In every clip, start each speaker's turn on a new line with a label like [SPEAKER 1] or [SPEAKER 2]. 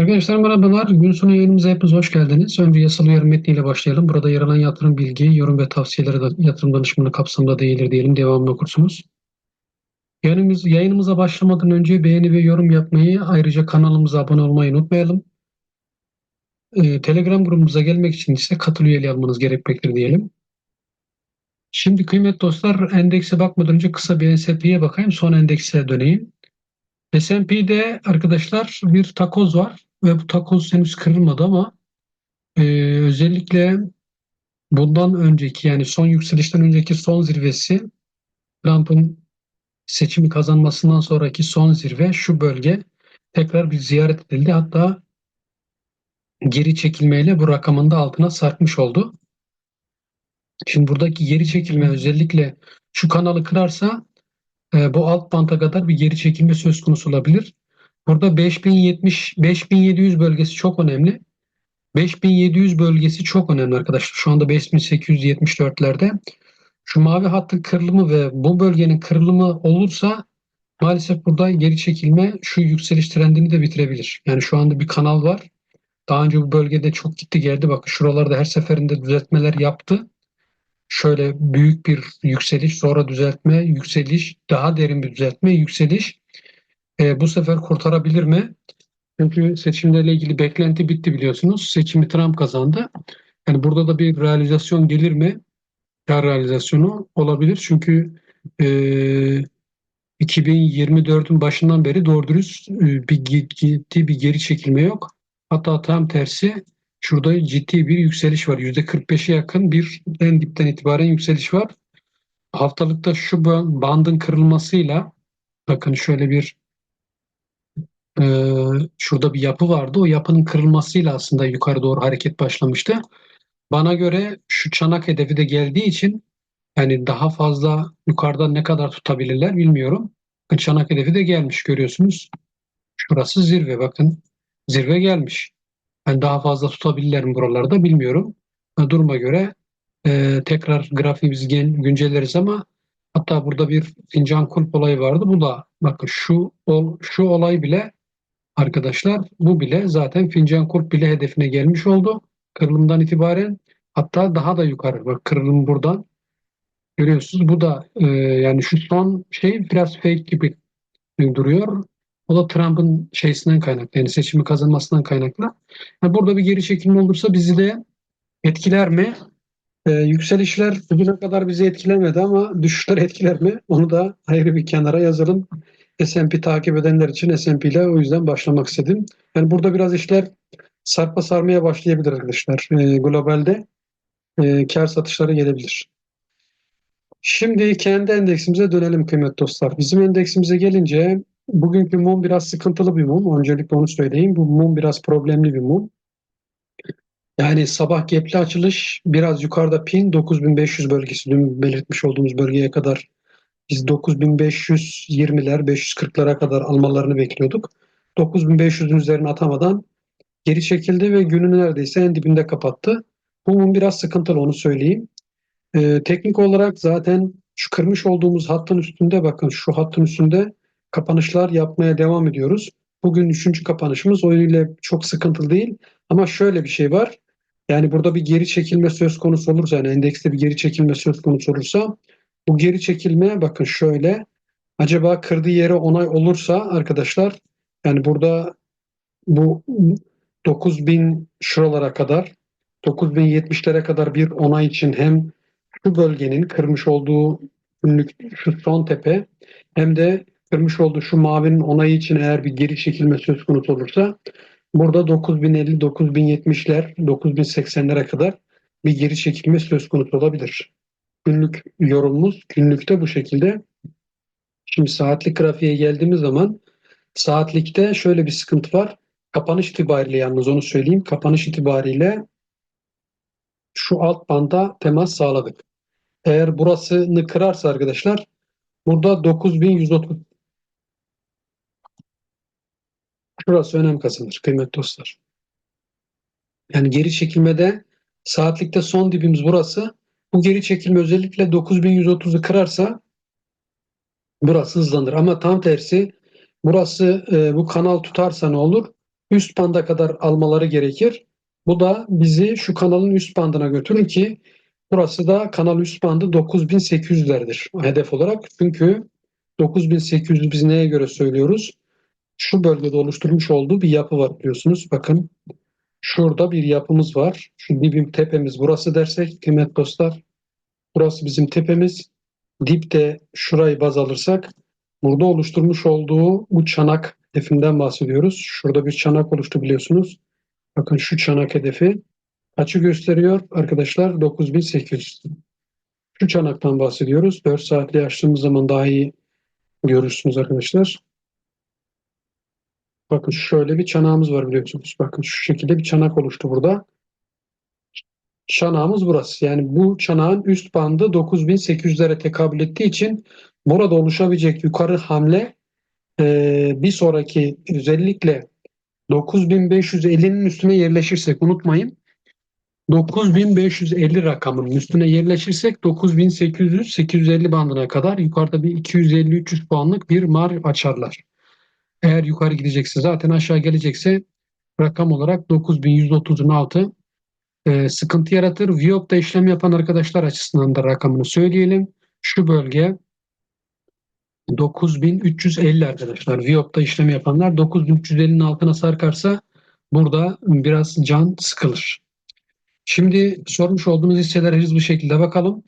[SPEAKER 1] Arkadaşlar merhabalar. Gün sonu yayınımıza hepiniz hoş geldiniz. Önce yasal uyarı metniyle başlayalım. Burada yer alan yatırım bilgi, yorum ve tavsiyeleri de yatırım danışmanı kapsamında değildir diyelim. Devamını okursunuz. Yayınımız, yayınımıza başlamadan önce beğeni ve yorum yapmayı, ayrıca kanalımıza abone olmayı unutmayalım. Ee, Telegram grubumuza gelmek için ise katıl üyeliği almanız gerekmektedir diyelim. Şimdi kıymetli dostlar endekse bakmadan önce kısa bir S&P'ye bakayım sonra endekse döneyim. S&P'de arkadaşlar bir takoz var ve bu takoz henüz kırılmadı ama e, özellikle bundan önceki yani son yükselişten önceki son zirvesi Trump'ın seçimi kazanmasından sonraki son zirve şu bölge tekrar bir ziyaret edildi. Hatta geri çekilmeyle bu rakamın da altına sarkmış oldu. Şimdi buradaki geri çekilme özellikle şu kanalı kırarsa e, bu alt banta kadar bir geri çekilme söz konusu olabilir. Burada 5070 5700 bölgesi çok önemli. 5700 bölgesi çok önemli arkadaşlar. Şu anda 5874'lerde. Şu mavi hattın kırılımı ve bu bölgenin kırılımı olursa maalesef burada geri çekilme şu yükseliş trendini de bitirebilir. Yani şu anda bir kanal var. Daha önce bu bölgede çok gitti geldi. Bakın şuralarda her seferinde düzeltmeler yaptı. Şöyle büyük bir yükseliş, sonra düzeltme, yükseliş, daha derin bir düzeltme, yükseliş. E, bu sefer kurtarabilir mi? Çünkü seçimlerle ilgili beklenti bitti biliyorsunuz. Seçimi Trump kazandı. Yani burada da bir realizasyon gelir mi? Kar realizasyonu olabilir. Çünkü e, 2024'ün başından beri doğru dürüst e, bir ciddi bir geri çekilme yok. Hatta tam tersi şurada ciddi bir yükseliş var. %45'e yakın bir en dipten itibaren yükseliş var. Haftalıkta şu bandın kırılmasıyla bakın şöyle bir e, şurada bir yapı vardı. O yapının kırılmasıyla aslında yukarı doğru hareket başlamıştı. Bana göre şu çanak hedefi de geldiği için yani daha fazla yukarıdan ne kadar tutabilirler bilmiyorum. Çanak hedefi de gelmiş görüyorsunuz. Şurası zirve bakın. Zirve gelmiş. Yani daha fazla tutabilirler mi buralarda bilmiyorum. Duruma göre e, tekrar grafiğimizi güncelleriz ama hatta burada bir fincan kulp olayı vardı. Bu da bakın şu ol, şu olay bile arkadaşlar bu bile zaten fincan kulp bile hedefine gelmiş oldu. Kırılımdan itibaren hatta daha da yukarı. Bak kırılım buradan görüyorsunuz. Bu da e, yani şu son şey biraz fake gibi duruyor. O da Trump'ın şeysinden kaynaklı. Yani seçimi kazanmasından kaynaklı. Yani burada bir geri çekilme olursa bizi de etkiler mi? Ee, yükselişler bugüne kadar bizi etkilemedi ama düşüşler etkiler mi? Onu da ayrı bir kenara yazalım. S&P takip edenler için S&P ile o yüzden başlamak istedim. Yani burada biraz işler sarpa sarmaya başlayabilir arkadaşlar. Ee, globalde e, kar satışları gelebilir. Şimdi kendi endeksimize dönelim kıymetli dostlar. Bizim endeksimize gelince bugünkü mum biraz sıkıntılı bir mum. Öncelikle onu söyleyeyim. Bu mum biraz problemli bir mum. Yani sabah gepli açılış biraz yukarıda pin 9500 bölgesi dün belirtmiş olduğumuz bölgeye kadar biz 9520'ler 540'lara kadar almalarını bekliyorduk. 9500'ün üzerine atamadan geri çekildi ve günü neredeyse en dibinde kapattı. Bu mum biraz sıkıntılı onu söyleyeyim. Ee, teknik olarak zaten şu kırmış olduğumuz hattın üstünde bakın şu hattın üstünde kapanışlar yapmaya devam ediyoruz. Bugün üçüncü kapanışımız o öyle çok sıkıntılı değil. Ama şöyle bir şey var. Yani burada bir geri çekilme söz konusu olursa yani endekste bir geri çekilme söz konusu olursa bu geri çekilme bakın şöyle acaba kırdığı yere onay olursa arkadaşlar yani burada bu 9000 şuralara kadar 9070'lere kadar bir onay için hem şu bölgenin kırmış olduğu günlük şu son tepe hem de kırmış olduğu şu mavinin onayı için eğer bir geri çekilme söz konusu olursa burada 9050, 9070'ler, 9080'lere kadar bir geri çekilme söz konusu olabilir. Günlük yorumumuz günlükte bu şekilde. Şimdi saatlik grafiğe geldiğimiz zaman saatlikte şöyle bir sıkıntı var. Kapanış itibariyle yalnız onu söyleyeyim. Kapanış itibariyle şu alt banda temas sağladık. Eğer burasını kırarsa arkadaşlar burada 9130 Şurası önem kazanır kıymetli dostlar. Yani geri çekilmede saatlikte son dibimiz burası. Bu geri çekilme özellikle 9130'u kırarsa burası hızlanır. Ama tam tersi burası e, bu kanal tutarsa ne olur? üst banda kadar almaları gerekir. Bu da bizi şu kanalın üst bandına götürür ki burası da kanal üst bandı 9800'lerdir hedef olarak. Çünkü 9800'ü biz neye göre söylüyoruz? Şu bölgede oluşturmuş olduğu bir yapı var biliyorsunuz. Bakın şurada bir yapımız var. Şu dibim tepemiz burası dersek kıymet dostlar. Burası bizim tepemiz. Dipte şurayı baz alırsak burada oluşturmuş olduğu bu çanak hedefinden bahsediyoruz. Şurada bir çanak oluştu biliyorsunuz. Bakın şu çanak hedefi kaçı gösteriyor arkadaşlar? 9800. Şu çanaktan bahsediyoruz. 4 saatli açtığımız zaman daha iyi görürsünüz arkadaşlar. Bakın şöyle bir çanağımız var biliyorsunuz. Bakın şu şekilde bir çanak oluştu burada. Çanağımız burası. Yani bu çanağın üst bandı 9800'lere tekabül ettiği için burada oluşabilecek yukarı hamle e, bir sonraki özellikle 9550'nin üstüne yerleşirsek unutmayın 9550 rakamının üstüne yerleşirsek 9800-850 bandına kadar yukarıda bir 250-300 puanlık bir mar açarlar. Eğer yukarı gidecekse zaten aşağı gelecekse rakam olarak 9130'un altı e, sıkıntı yaratır. Viyop'ta işlem yapan arkadaşlar açısından da rakamını söyleyelim. Şu bölge 9350 arkadaşlar. Viyop'ta işlem yapanlar 9350'nin altına sarkarsa burada biraz can sıkılır. Şimdi sormuş olduğumuz hisselere hızlı şekilde bakalım.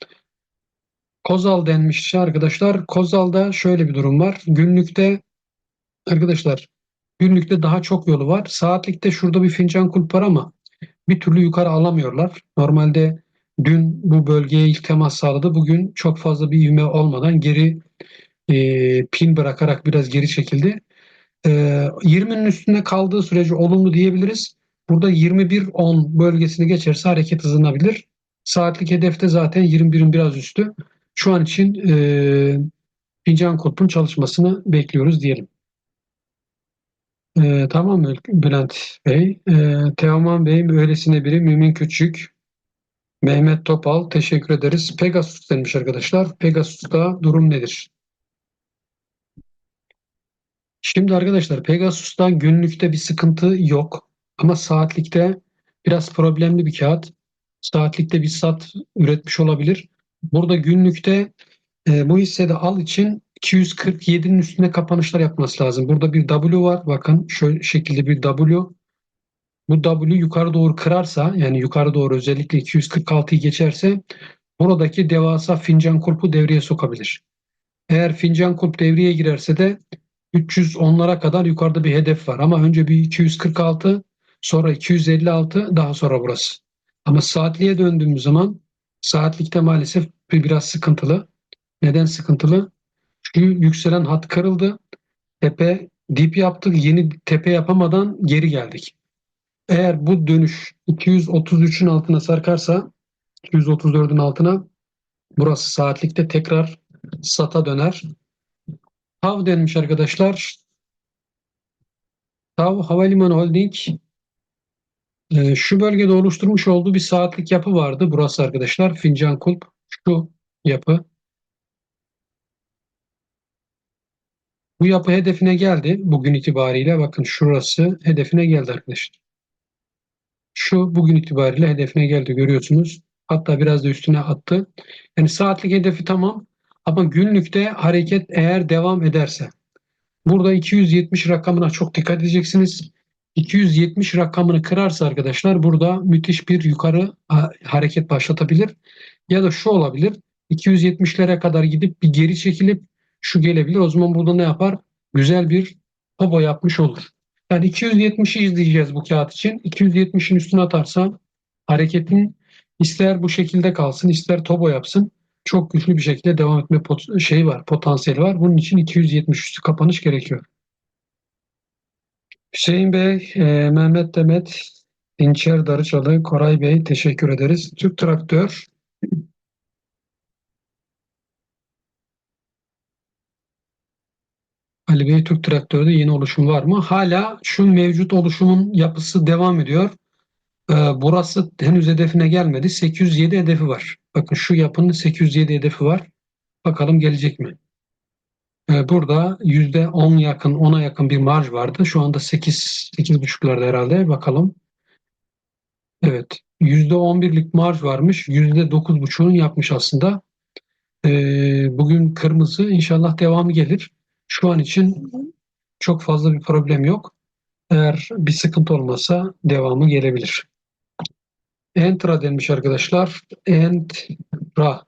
[SPEAKER 1] Kozal denmişti arkadaşlar. Kozal'da şöyle bir durum var. Günlükte arkadaşlar günlükte daha çok yolu var. Saatlikte şurada bir fincan kulp var ama bir türlü yukarı alamıyorlar. Normalde dün bu bölgeye ilk temas sağladı. Bugün çok fazla bir ivme olmadan geri e, pin bırakarak biraz geri çekildi. E, 20'nin üstünde kaldığı sürece olumlu diyebiliriz. Burada 21-10 bölgesini geçerse hareket hızlanabilir. Saatlik hedefte zaten 21'in biraz üstü. Şu an için e, fincan kulpun çalışmasını bekliyoruz diyelim. E, tamam Bülent Bey? E, Teoman Bey öylesine biri Mümin Küçük. Mehmet Topal teşekkür ederiz. Pegasus demiş arkadaşlar. Pegasus'ta durum nedir? Şimdi arkadaşlar Pegasus'ta günlükte bir sıkıntı yok. Ama saatlikte biraz problemli bir kağıt. Saatlikte bir sat üretmiş olabilir. Burada günlükte e, bu hissede al için 247'nin üstünde kapanışlar yapması lazım. Burada bir W var. Bakın şöyle şekilde bir W. Bu W yukarı doğru kırarsa yani yukarı doğru özellikle 246'yı geçerse buradaki devasa fincan kulpu devreye sokabilir. Eğer fincan kulp devreye girerse de 310'lara kadar yukarıda bir hedef var. Ama önce bir 246 sonra 256 daha sonra burası. Ama saatliğe döndüğümüz zaman saatlikte maalesef bir biraz sıkıntılı. Neden sıkıntılı? Şu yükselen hat kırıldı. Tepe dip yaptık. Yeni tepe yapamadan geri geldik. Eğer bu dönüş 233'ün altına sarkarsa 234'ün altına burası saatlikte tekrar sata döner. TAV denmiş arkadaşlar. TAV Havalimanı Holding e, şu bölgede oluşturmuş olduğu bir saatlik yapı vardı. Burası arkadaşlar Fincan Kulp. Şu yapı. Bu yapı hedefine geldi bugün itibariyle. Bakın şurası hedefine geldi arkadaşlar. Şu bugün itibariyle hedefine geldi görüyorsunuz. Hatta biraz da üstüne attı. Yani saatlik hedefi tamam ama günlükte hareket eğer devam ederse burada 270 rakamına çok dikkat edeceksiniz. 270 rakamını kırarsa arkadaşlar burada müthiş bir yukarı hareket başlatabilir. Ya da şu olabilir. 270'lere kadar gidip bir geri çekilip şu gelebilir. O zaman burada ne yapar? Güzel bir tobo yapmış olur. Yani 270'i izleyeceğiz bu kağıt için. 270'in üstüne atarsa hareketin ister bu şekilde kalsın ister tobo yapsın. Çok güçlü bir şekilde devam etme pot şey var, potansiyeli var. Bunun için 270 üstü kapanış gerekiyor. Hüseyin Bey, e, Mehmet Demet, İnçer Darıçalı, Koray Bey teşekkür ederiz. Türk Traktör Ali Bey Türk Traktör'de yeni oluşum var mı? Hala şu mevcut oluşumun yapısı devam ediyor. Ee, burası henüz hedefine gelmedi. 807 hedefi var. Bakın şu yapının 807 hedefi var. Bakalım gelecek mi? E, burada %10 yakın, 10'a yakın bir marj vardı. Şu anda 8, 8,5'larda herhalde. Bakalım. Evet. %11'lik marj varmış. %9,5'unu yapmış aslında. E, bugün kırmızı. İnşallah devamı gelir. Şu an için çok fazla bir problem yok. Eğer bir sıkıntı olmasa devamı gelebilir. Entra denmiş arkadaşlar. Entra.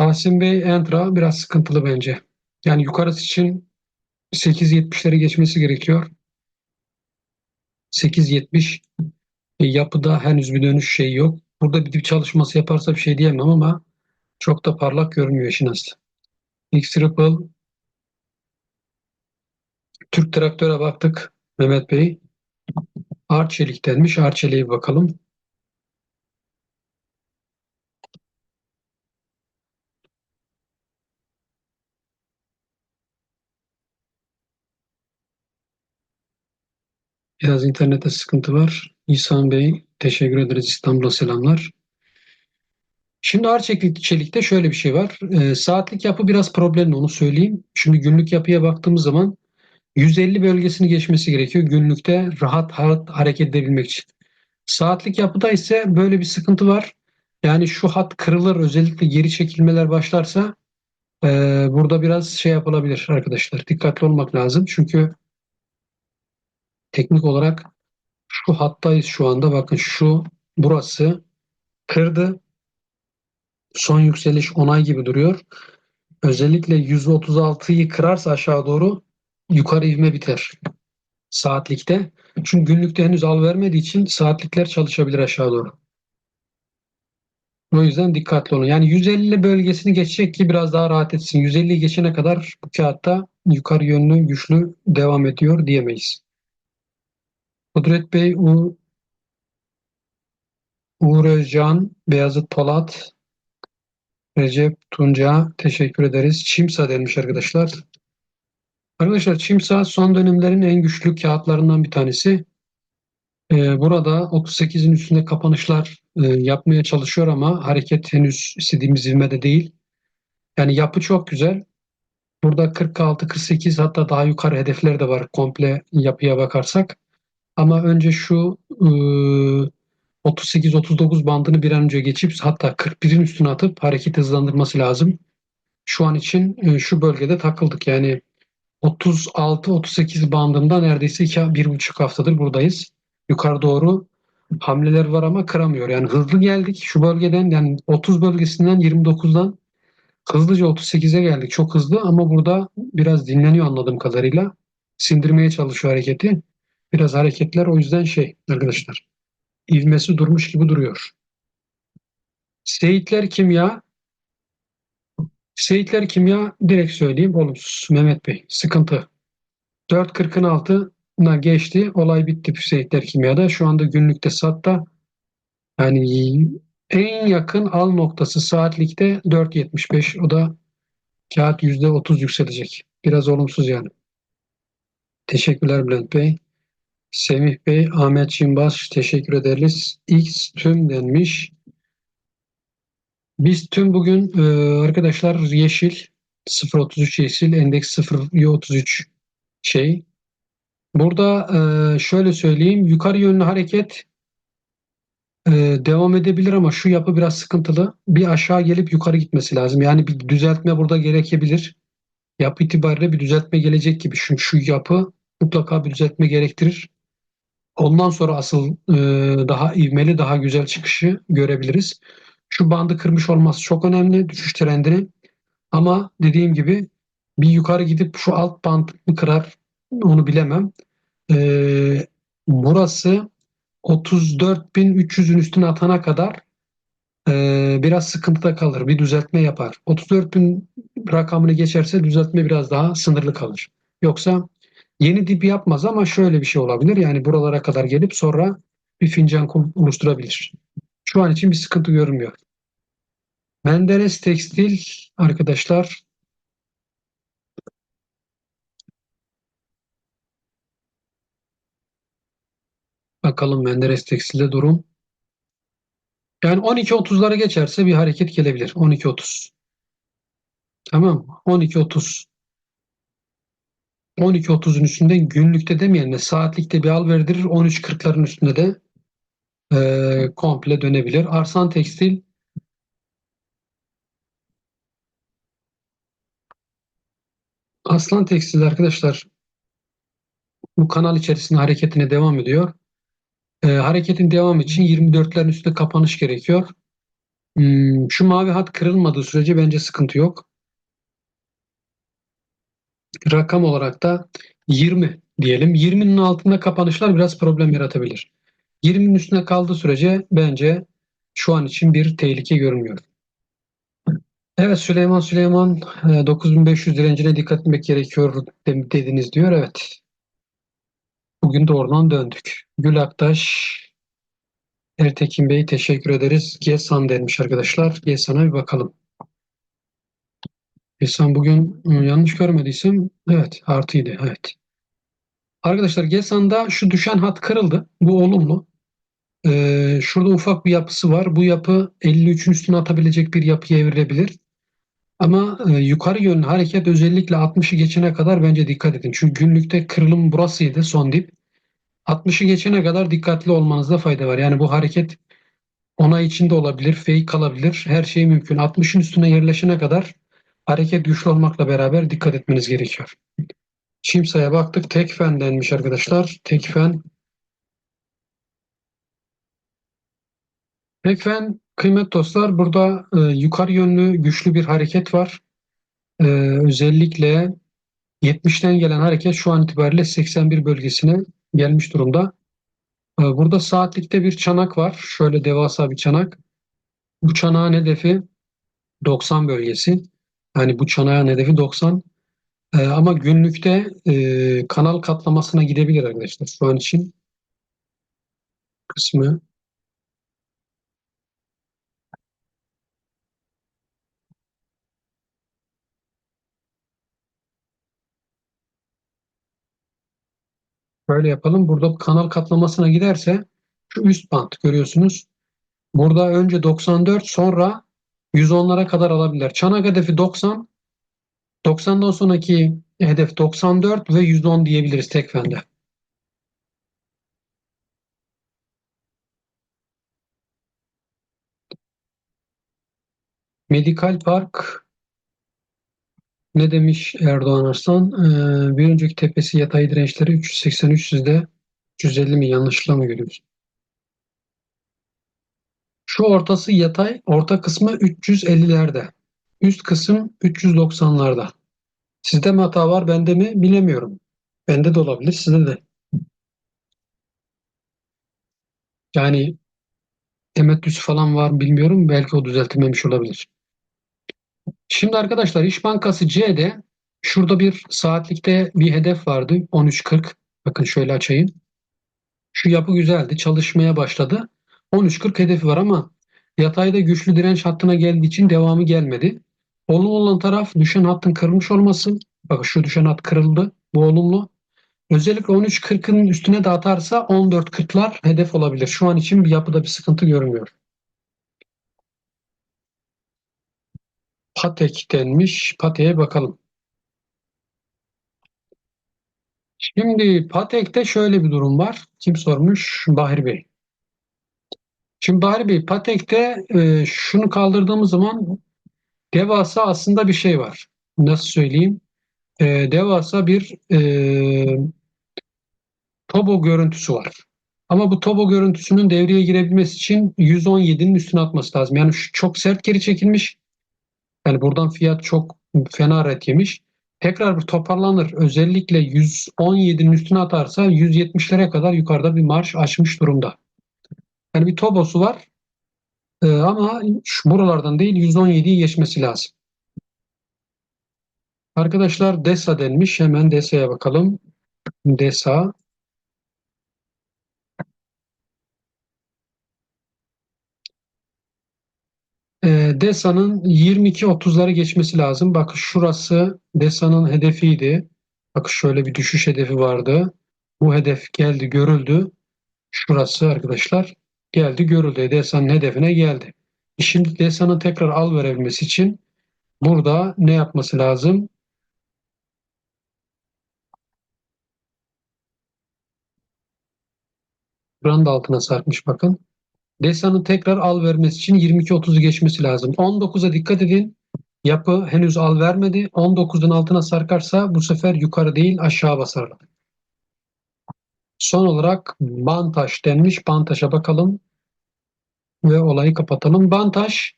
[SPEAKER 1] Rasim Bey Entra biraz sıkıntılı bence. Yani yukarısı için 8.70'leri geçmesi gerekiyor. 8.70 e, yapıda henüz bir dönüş şeyi yok. Burada bir dip çalışması yaparsa bir şey diyemem ama çok da parlak görünmüyor işin aslı. X Ripple Türk Traktör'e baktık Mehmet Bey. Arçelik denmiş. Arçelik'e bakalım. Biraz internette sıkıntı var. İhsan Bey teşekkür ederiz. İstanbul'a selamlar. Şimdi Arçelik çelikte şöyle bir şey var. E, saatlik yapı biraz problemli onu söyleyeyim. Şimdi günlük yapıya baktığımız zaman 150 bölgesini geçmesi gerekiyor günlükte rahat rahat hareket edebilmek için. Saatlik yapıda ise böyle bir sıkıntı var. Yani şu hat kırılır özellikle geri çekilmeler başlarsa e, burada biraz şey yapılabilir arkadaşlar. Dikkatli olmak lazım. Çünkü teknik olarak şu hattayız şu anda. Bakın şu burası kırdı. Son yükseliş onay gibi duruyor. Özellikle 136'yı kırarsa aşağı doğru yukarı ivme biter saatlikte. Çünkü günlükte henüz al vermediği için saatlikler çalışabilir aşağı doğru. O yüzden dikkatli olun. Yani 150 bölgesini geçecek ki biraz daha rahat etsin. 150'yi geçene kadar bu kağıtta yukarı yönlü güçlü devam ediyor diyemeyiz. Kudret Bey, Uğur Özcan, Beyazıt Polat, Recep Tunca teşekkür ederiz. Çimsa denmiş arkadaşlar. Arkadaşlar Çimsa son dönemlerin en güçlü kağıtlarından bir tanesi. Ee, burada 38'in üstünde kapanışlar e, yapmaya çalışıyor ama hareket henüz istediğimiz ivmede değil. Yani yapı çok güzel. Burada 46, 48 hatta daha yukarı hedefler de var komple yapıya bakarsak. Ama önce şu e, 38-39 bandını bir an önce geçip hatta 41'in üstüne atıp hareket hızlandırması lazım. Şu an için e, şu bölgede takıldık. Yani 36-38 bandında neredeyse 2-1,5 haftadır buradayız. Yukarı doğru hamleler var ama kıramıyor. Yani hızlı geldik şu bölgeden yani 30 bölgesinden 29'dan hızlıca 38'e geldik. Çok hızlı ama burada biraz dinleniyor anladığım kadarıyla. Sindirmeye çalışıyor hareketi. Biraz hareketler o yüzden şey arkadaşlar. İvmesi durmuş gibi duruyor. Seyitler kimya Seyitler kimya direkt söyleyeyim olumsuz Mehmet Bey. Sıkıntı. 4.40'ın altına geçti. Olay bitti Seyitler kimyada. Şu anda günlükte satta yani en yakın al noktası saatlikte 4.75. O da kağıt %30 yükselecek. Biraz olumsuz yani. Teşekkürler Bülent Bey. Semih Bey, Ahmet Çimbaş teşekkür ederiz. X tüm denmiş. Biz tüm bugün e, arkadaşlar yeşil 0.33 yeşil endeks 0.33 şey. Burada e, şöyle söyleyeyim yukarı yönlü hareket e, devam edebilir ama şu yapı biraz sıkıntılı. Bir aşağı gelip yukarı gitmesi lazım. Yani bir düzeltme burada gerekebilir. Yapı itibariyle bir düzeltme gelecek gibi. Çünkü şu yapı mutlaka bir düzeltme gerektirir. Ondan sonra asıl e, daha ivmeli, daha güzel çıkışı görebiliriz. Şu bandı kırmış olması çok önemli düşüş trendini. Ama dediğim gibi bir yukarı gidip şu alt bandını kırar onu bilemem. Ee, burası 34.300'ün üstüne atana kadar e, biraz sıkıntıda kalır. Bir düzeltme yapar. 34.000 rakamını geçerse düzeltme biraz daha sınırlı kalır. Yoksa yeni dip yapmaz ama şöyle bir şey olabilir. Yani buralara kadar gelip sonra bir fincan oluşturabilir. Şu an için bir sıkıntı görünmüyor. Menderes Tekstil arkadaşlar bakalım Menderes Tekstil'de durum. Yani 12.30'lara geçerse bir hareket gelebilir. 12.30. Tamam mı? 12.30. 12.30'un üstünde günlükte demeyelim de saatlikte bir al verdirir. 13.40'ların üstünde de e, komple dönebilir. Arsan Tekstil Aslan Tekstil arkadaşlar bu kanal içerisinde hareketine devam ediyor. E, hareketin devamı için 24'lerin üstünde kapanış gerekiyor. Hmm, şu mavi hat kırılmadığı sürece bence sıkıntı yok. Rakam olarak da 20 diyelim. 20'nin altında kapanışlar biraz problem yaratabilir. 20'nin üstüne kaldığı sürece bence şu an için bir tehlike görünmüyor. Evet Süleyman Süleyman e, 9500 direncine dikkat etmek gerekiyor dediniz diyor. Evet. Bugün doğrudan döndük. Gül Aktaş, Ertekin Bey teşekkür ederiz. GESAN denmiş arkadaşlar. GESAN'a bir bakalım. GESAN bugün ıı, yanlış görmediysem evet artıydı. Evet. Arkadaşlar GESAN'da şu düşen hat kırıldı. Bu olumlu. Ee, şurada ufak bir yapısı var. Bu yapı 53'ün üstüne atabilecek bir yapıya evrilebilir. Ama e, yukarı yönlü hareket özellikle 60'ı geçene kadar bence dikkat edin. Çünkü günlükte kırılım burasıydı son dip. 60'ı geçene kadar dikkatli olmanızda fayda var. Yani bu hareket onay içinde olabilir, fake kalabilir. Her şey mümkün. 60'ın üstüne yerleşene kadar hareket güçlü olmakla beraber dikkat etmeniz gerekiyor. Şimsa'ya baktık. Tekfen denmiş arkadaşlar. Tekfen. Tekfen kıymet dostlar burada e, yukarı yönlü güçlü bir hareket var. E, özellikle 70'ten gelen hareket şu an itibariyle 81 bölgesine gelmiş durumda. E, burada saatlikte bir çanak var. Şöyle devasa bir çanak. Bu çanağın hedefi 90 bölgesi. Yani bu çanağın hedefi 90. E, ama günlükte e, kanal katlamasına gidebilir arkadaşlar. Şu an için kısmı Böyle yapalım. Burada kanal katlamasına giderse şu üst bant görüyorsunuz. Burada önce 94 sonra 110'lara kadar alabilirler. Çanak hedefi 90. 90'dan sonraki hedef 94 ve 110 diyebiliriz tek fende. Medikal Park ne demiş Erdoğan Arslan? Ee, bir önceki tepesi yatay dirençleri 380-300'de 350 mi yanlışlıkla mı görüyoruz? Şu ortası yatay, orta kısmı 350'lerde. Üst kısım 390'larda. Sizde mi hata var, bende mi bilemiyorum. Bende de olabilir, sizde de. Yani temettüsü falan var bilmiyorum. Belki o düzeltilmemiş olabilir. Şimdi arkadaşlar İş Bankası C'de şurada bir saatlikte bir hedef vardı. 13.40. Bakın şöyle açayım. Şu yapı güzeldi. Çalışmaya başladı. 13.40 hedefi var ama yatayda güçlü direnç hattına geldiği için devamı gelmedi. Olumlu olan taraf düşen hattın kırılmış olması. Bak şu düşen hat kırıldı. Bu olumlu. Özellikle 13.40'ın üstüne de atarsa 14.40'lar hedef olabilir. Şu an için bir yapıda bir sıkıntı görmüyorum. Patek denmiş. Patek'e bakalım. Şimdi Patek'te şöyle bir durum var. Kim sormuş? Bahri Bey. Şimdi Bahri Bey Patek'te e, şunu kaldırdığımız zaman devasa aslında bir şey var. Nasıl söyleyeyim? E, devasa bir e, Tobo görüntüsü var. Ama bu Tobo görüntüsünün devreye girebilmesi için 117'nin üstüne atması lazım. Yani şu çok sert geri çekilmiş. Yani buradan fiyat çok fena ret yemiş. Tekrar bir toparlanır. Özellikle 117'nin üstüne atarsa 170'lere kadar yukarıda bir marş açmış durumda. Yani bir tobosu var. Ee, ama şu buralardan değil 117'yi geçmesi lazım. Arkadaşlar DESA denmiş. Hemen DESA'ya bakalım. DESA. Ee, DESA'nın 22-30'ları geçmesi lazım. Bakın şurası DESA'nın hedefiydi. Bakın şöyle bir düşüş hedefi vardı. Bu hedef geldi görüldü. Şurası arkadaşlar. Geldi görüldü. DESA'nın hedefine geldi. E Şimdi DESA'nın tekrar al verebilmesi için burada ne yapması lazım? Buranın altına sarkmış bakın. DESA'nın tekrar al vermesi için 22-30'u geçmesi lazım. 19'a dikkat edin. Yapı henüz al vermedi. 19'un altına sarkarsa bu sefer yukarı değil aşağı basarlar. Son olarak Bantaş denmiş. Bantaş'a bakalım ve olayı kapatalım. Bantaş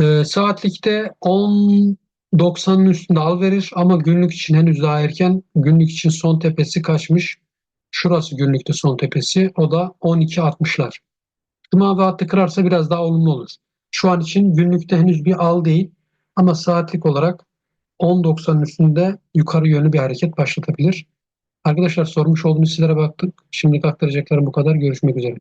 [SPEAKER 1] e, saatlikte 10.90'ın üstünde al verir ama günlük için henüz daha erken. Günlük için son tepesi kaçmış? Şurası günlükte son tepesi. O da 12.60'lar. Şu mavi hattı kırarsa biraz daha olumlu olur. Şu an için günlükte henüz bir al değil ama saatlik olarak 10.90'ın üstünde yukarı yönlü bir hareket başlatabilir. Arkadaşlar sormuş olduğunuz sizlere baktık. Şimdilik aktaracaklarım bu kadar. Görüşmek üzere.